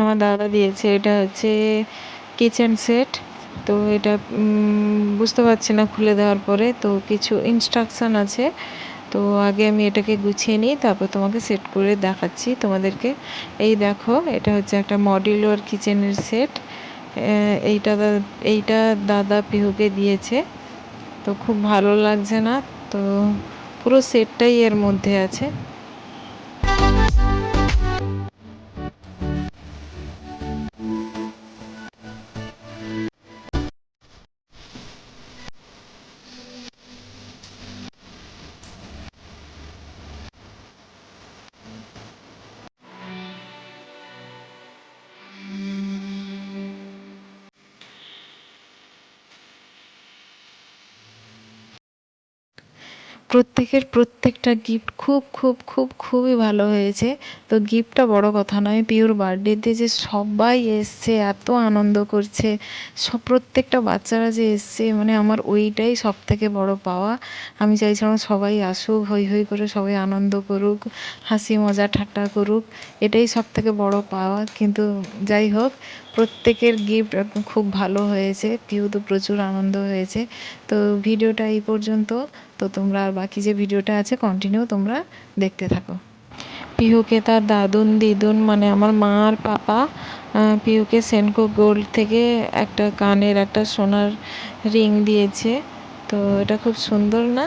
আমার দাদা দিয়েছে, এটা হচ্ছে কিচেন সেট তো এটা বুঝতে পারছি না খুলে দেওয়ার পরে। তো কিছু ইনস্ট্রাকশান আছে। তো আগে আমি এটাকে গুছিয়ে নিই, তারপর তোমাকে সেট করে দেখাচ্ছি তোমাদেরকে। এই দেখো, এটা হচ্ছে একটা মডিউলার কিচেনের সেট এইটা এইটা দাদা পিহুকে দিয়েছে। তো খুব ভালো লাগছে না। তো পুরো সেটটাই এর মধ্যে আছে। প্রত্যেকের প্রত্যেকটা গিফট খুব খুব খুব, খুবই ভালো হয়েছে। তো গিফটটা বড় কথা নয় পিওর বার্থডেতে যে সবাই এসছে, এত আনন্দ করছে, সব প্রত্যেকটা বাচ্চারা যে এসছে মানে আমার ওইটাই সব থেকে বড় পাওয়া। আমি চাইছিলাম সবাই আসুক হই হই করে সবাই আনন্দ করুক, হাসি, মজা, ঠাট্টা করুক, এটাই সব থেকে বড় পাওয়া। কিন্তু যাই হোক, প্রত্যেকের গিফট খুব ভালো হয়েছে পিউ তো প্রচুর আনন্দ হয়েছে। তো ভিডিওটা এই পর্যন্ত। তো তোমরা বাকি যে ভিডিওটা আছে কন্টিনিউ তোমরা দেখতে থাকো। পিহুকে তার দাদুন, দিদুন মানে আমার মা আর পাপা পিহুকে সেনকো গোল্ড থেকে একটা কানের একটা সোনার রিং দিয়েছে। তো এটা খুব সুন্দর না?